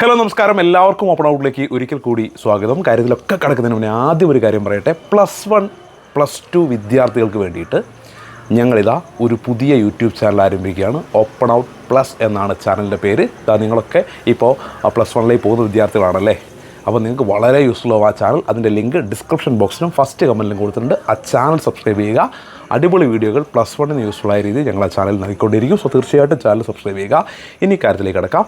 Hello നമസ്കാരം. എല്ലാവർക്കും open ഔട്ടിലേക്ക് ഒരിക്കൽ കൂടി സ്വാഗതം. കാര്യത്തിലൊക്കെ കിടക്കുന്നതിന് മുന്നേ ആദ്യം ഒരു കാര്യം പറയട്ടെ. പ്ലസ് വൺ പ്ലസ് ടു വിദ്യാർത്ഥികൾക്ക് വേണ്ടിയിട്ട് ഞങ്ങളിതാ ഒരു പുതിയ യൂട്യൂബ് ചാനൽ ആരംഭിക്കുകയാണ്. ഓപ്പൺ ഔട്ട് പ്ലസ് എന്നാണ് ചാനലിന്റെ പേര്. നിങ്ങളൊക്കെ ഇപ്പോൾ പ്ലസ് വണ്ണിലേക്ക് പോകുന്ന വിദ്യാർത്ഥികളാണല്ലേ? അപ്പോൾ നിങ്ങൾക്ക് വളരെ യൂസ്ഫുൾ ആവും ആ ചാനൽ അതിന്റെ ലിങ്ക് ഡിസ്ക്രിപ്ഷൻ ബോക്സിലും ഫസ്റ്റ് കമന്റിലും കൊടുത്തിട്ടുണ്ട്. ആ ചാനൽ സബ്സ്ക്രൈബ് ചെയ്യുക. അടിപൊളി വീഡിയോകൾ പ്ലസ് വണ്ണിന് യൂസ്ഫുൾ ആയ രീതിയിൽ ഞങ്ങൾ ആ ചാനൽ നൽകിക്കൊണ്ടിരിക്കും. സോ തീർച്ചയായിട്ടും ചാനൽ സബ്സ്ക്രൈബ് ചെയ്യുക. ഇനി കാര്യത്തിലേക്ക് കിടക്കാം.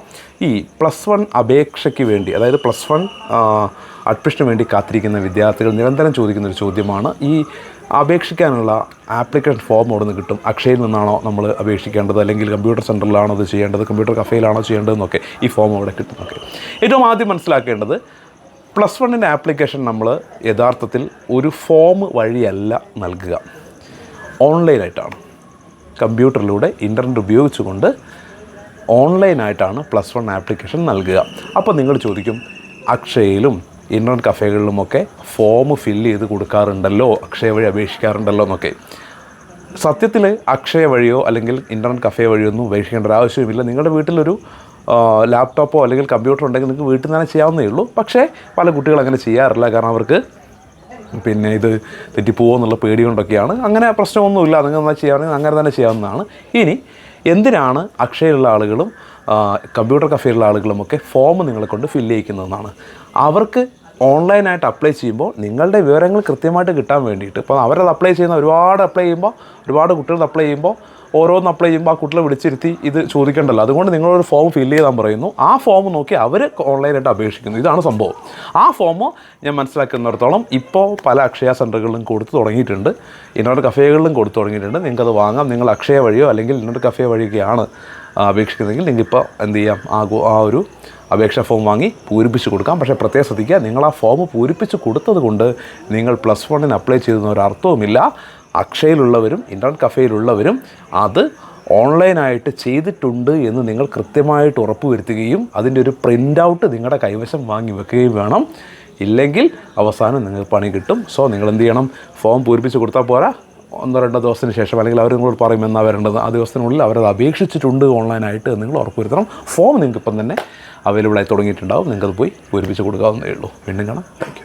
ഈ പ്ലസ് വൺ അപേക്ഷയ്ക്ക് വേണ്ടി അതായത് പ്ലസ് വൺ അഡ്മിഷന് വേണ്ടി കാത്തിരിക്കുന്ന വിദ്യാർത്ഥികൾ നിരന്തരം ചോദിക്കുന്ന ഒരു ചോദ്യമാണ്. ഈ അപേക്ഷിക്കാനുള്ള ആപ്ലിക്കേഷൻ ഫോം അവിടെ നിന്ന് കിട്ടും? അക്ഷയിൽ നിന്നാണോ നമ്മൾ അപേക്ഷിക്കേണ്ടത്? അല്ലെങ്കിൽ കമ്പ്യൂട്ടർ സെന്ററിലാണോ അത് ചെയ്യേണ്ടത്? കമ്പ്യൂട്ടർ കഫേയിലാണോ ചെയ്യേണ്ടതെന്നൊക്കെ ഈ ഫോം അവിടെ കിട്ടുന്നൊക്കെ ഏറ്റവും ആദ്യം മനസ്സിലാക്കേണ്ടത് പ്ലസ് വണ്ണിന്റെ ആപ്ലിക്കേഷൻ നമ്മൾ യഥാർത്ഥത്തിൽ ഒരു ഫോം വഴിയല്ല നൽകുക. ഓൺലൈനായിട്ടാണ്. കമ്പ്യൂട്ടറിലൂടെ ഇന്റർനെറ്റ് ഉപയോഗിച്ചുകൊണ്ട് ഓൺലൈനായിട്ടാണ് പ്ലസ് വൺ ആപ്ലിക്കേഷൻ നൽകുക. അപ്പോൾ നിങ്ങൾ ചോദിക്കും അക്ഷയയിലും ഇന്റർനെറ്റ് കഫേകളിലുമൊക്കെ ഫോം ഫില്ല് ചെയ്ത് കൊടുക്കാറുണ്ടല്ലോ അക്ഷയ വഴി അപേക്ഷിക്കാറുണ്ടല്ലോ എന്നൊക്കെ. സത്യത്തിൽ അക്ഷയ വഴിയോ അല്ലെങ്കിൽ ഇന്റർനെറ്റ് കഫേ വഴിയോ ഒന്നും അപേക്ഷിക്കേണ്ട ഒരു ആവശ്യമില്ല നിങ്ങളുടെ വീട്ടിലൊരു ലാപ്ടോപ്പോ അല്ലെങ്കിൽ കമ്പ്യൂട്ടർ ഉണ്ടെങ്കിൽ നിങ്ങൾക്ക് വീട്ടിൽ നിന്ന് തന്നെ ചെയ്യാവുന്നേ ഉള്ളൂ. പക്ഷേ പല കുട്ടികൾ അങ്ങനെ ചെയ്യാറില്ല. കാരണം അവർക്ക് പിന്നെ ഇത് തെറ്റിപ്പോവോ എന്നുള്ള പേടി കൊണ്ടൊക്കെയാണ്. അങ്ങനെ പ്രശ്നമൊന്നുമില്ല. നിങ്ങൾ എന്നാൽ ചെയ്യാമെങ്കിൽ അങ്ങനെ തന്നെ ചെയ്യാവുന്നതാണ്. ഇനി എന്തിനാണ് അക്ഷയയിലുള്ള ആളുകളും കമ്പ്യൂട്ടർ കഫേയിലുള്ള ആളുകളുമൊക്കെ ഫോം നിങ്ങളെ കൊണ്ട് ഫില്ല് ചെയ്യിക്കുന്നതെന്നാണ്? അവർക്ക് ഓൺലൈനായിട്ട് അപ്ലൈ ചെയ്യുമ്പോൾ നിങ്ങളുടെ വിവരങ്ങൾ കൃത്യമായിട്ട് കിട്ടാൻ വേണ്ടിയിട്ട് ഇപ്പോൾ അവരത് അപ്ലൈ ചെയ്യുന്ന ഒരുപാട് അപ്ലൈ ചെയ്യുമ്പോൾ ഒരുപാട് കുട്ടികൾ അപ്ലൈ ചെയ്യുമ്പോൾ ഓരോന്ന് അപ്ലൈ ചെയ്യുമ്പോൾ ആ കുട്ടികളെ വിളിച്ചിരുത്തി ഇത് ചോദിക്കേണ്ടല്ലോ. അതുകൊണ്ട് നിങ്ങളൊരു ഫോം ഫില്ല് ചെയ്താൽ പറയുന്നു. ആ ഫോം നോക്കി അവർ ഓൺലൈനായിട്ട് അപേക്ഷിക്കുന്നു. ഇതാണ് സംഭവം. ആ ഫോം ഞാൻ മനസ്സിലാക്കുന്നിടത്തോളം ഇപ്പോൾ പല അക്ഷയ സെന്ററുകളിലും കൊടുത്തു തുടങ്ങിയിട്ടുണ്ട്. ഇന്നോട് കഫേകളിലും കൊടുത്തു തുടങ്ങിയിട്ടുണ്ട്. നിങ്ങൾക്കത് വാങ്ങാം. നിങ്ങൾ അക്ഷയ വഴിയോ അല്ലെങ്കിൽ ഇന്നോട് കഫേ വഴിയൊക്കെയാണ് അപേക്ഷിക്കുന്നതെങ്കിൽ നിങ്ങൾക്കിപ്പോൾ എന്ത് ചെയ്യാം? ആ ആ ഒരു അപേക്ഷാ ഫോം വാങ്ങി പൂരിപ്പിച്ച് കൊടുക്കാം. പക്ഷേ പ്രത്യേകം ശ്രദ്ധിക്കുക നിങ്ങൾ ആ ഫോം പൂരിപ്പിച്ച് കൊടുത്തത് കൊണ്ട് നിങ്ങൾ പ്ലസ് വണ്ണിന് അപ്ലൈ ചെയ്തെന്ന് ഒരു അർത്ഥവുമില്ല. അക്ഷയയിലുള്ളവരും ഇന്റർനെറ്റ് കഫേയിലുള്ളവരും അത് ഓൺലൈനായിട്ട് ചെയ്തിട്ടുണ്ട് എന്ന് നിങ്ങൾ കൃത്യമായിട്ട് ഉറപ്പുവരുത്തുകയും അതിന്റെ ഒരു പ്രിന്റ് ഔട്ട് നിങ്ങളുടെ കൈവശം വാങ്ങി വെക്കുകയും വേണം. ഇല്ലെങ്കിൽ അവസാനം നിങ്ങൾക്ക് പണി കിട്ടും. സോ നിങ്ങൾ എന്ത് ചെയ്യണം? ഫോം പൂരിപ്പിച്ച് കൊടുത്താൽ പോരാ. ഒന്നോ രണ്ടോ ദിവസത്തിന് ശേഷം അല്ലെങ്കിൽ അവർ നിങ്ങളോട് പറയും എന്നാ വരേണ്ടത്. ആ ദിവസത്തിനുള്ളിൽ അവരത് അപേക്ഷിച്ചിട്ടുണ്ട് ഓൺലൈനായിട്ട് നിങ്ങൾ ഉറപ്പുവരുത്തണം. ഫോം നിങ്ങൾക്ക് ഇപ്പം തന്നെ അവൈലബിൾ ആയി തുടങ്ങിയിട്ടുണ്ടാവും. നിങ്ങൾക്കത് പോയി പൂരിപ്പിച്ച് കൊടുക്കാവുന്നേ ഉള്ളൂ. വീണ്ടും കാണാം. താങ്ക്